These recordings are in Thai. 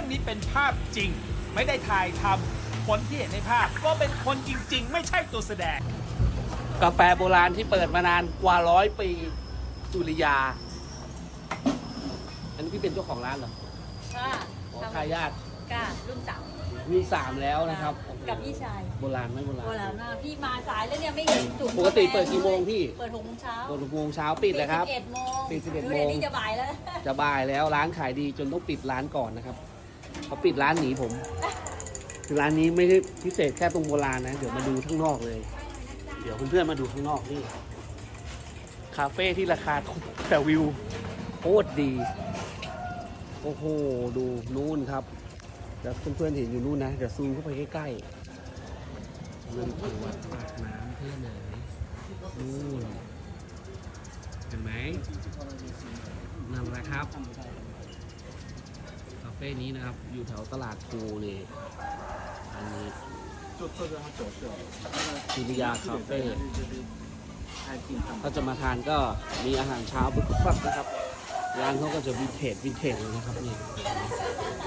รื่องนี้เป็นภาพจริง ไม่ได้ถ่ายทำคนที่เห็นในภาพก็เป็นคนจริง ๆ ไม่ใช่ตัวแสดง กาแฟโบราณที่เปิดมานานกว่าร้อยปีสุริยา อันนี้พี่เป็นเจ้าของร้านเหรอค่ะอ๋อทายาทค่ะรุ่นสามรุ่นสามแล้วนะครับโอ้โหกับพี่ชายโบราณไหมโบราณโบราณมากพี่มาสายแล้วเนี่ยไม่เห็นจุดปกติเปิดกี่โมงพี่เปิดหกโมงเช้าเปิดหกโมงเช้าปิดเลยครับสิบเอ็ดโมงปิด11ดูโมเดี๋ยงวนี้จะบ่ายแล้วจะบ่ายแล้วร้านขายดีจนต้องปิดร้านก่อนนะครับ เขาปิดร้านหนีผม ร้านนี้ไม่ได้พิเศษแค่ตรงโบราณนะ เดี๋ยวมาดูข้างนอกเลย เดี๋ยวเพื่อนๆมาดูข้างนอกนี่ คาเฟ่ที่ราคาถูกแต่วิวโคตรดี โอ้โห ดูนู่นครับ เดี๋ยวเพื่อนๆเห็นอยู่นู่นนะ เดี๋ยวซูมเข้าไปใกล้ๆนั่นคือวัดปากน้ำเพื่อนเลยนู่นเห็นไหมนั่นแหละครับ เฟ่นี้นะครับ อยู่แถวตลาดภูนี่อันนี้สุริยาคาเฟ่ถ้าจะมาทานก็มีอาหารเช้าบุฟเฟ่ต์นะครับ ร้านเขาก็จะวินเทจวินเทจเลยนะครับนี่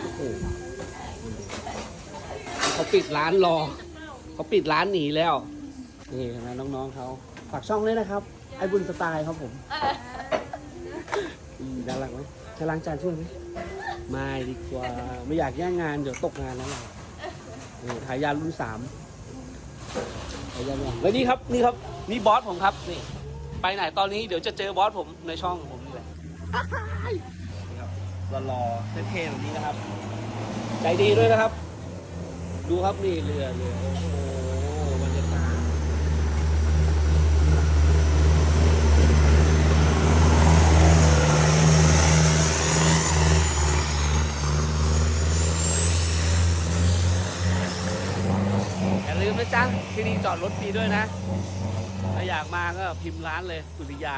โอ้โหเขาปิดร้านรอเขาปิดร้านหนีแล้วนี่เห็นไหมน้องๆเขาฝากช่องด้วยนะครับ ไอ้บุญสไตล์ครับผมอืมน่ารักไหมจะล้างจานช่วยไหม ไม่ดีกว่าไม่อยากแย่งงานเดี๋ยวตกงานแล้วเราเออทายาทรุ่นสามทายาทรุ่นสามแล้วนี่ครับนี่ครับนี่บอสผมครับนี่ไปไหนตอนนี้เดี๋ยวจะเจอบอสผมในช่องผมนี่แหละนี่ครับรอๆเท่ๆแบบนี้นะครับ ใจดีด้วยนะครับ ดูครับนี่เรือเรือโอ้โหบรรยากาศ อย่าลื มนะจ๊ะที่นี่จอดรถฟรีด้วยนะ ถ้าอยากมาก็พิมพ์ร้านเลยสุริยา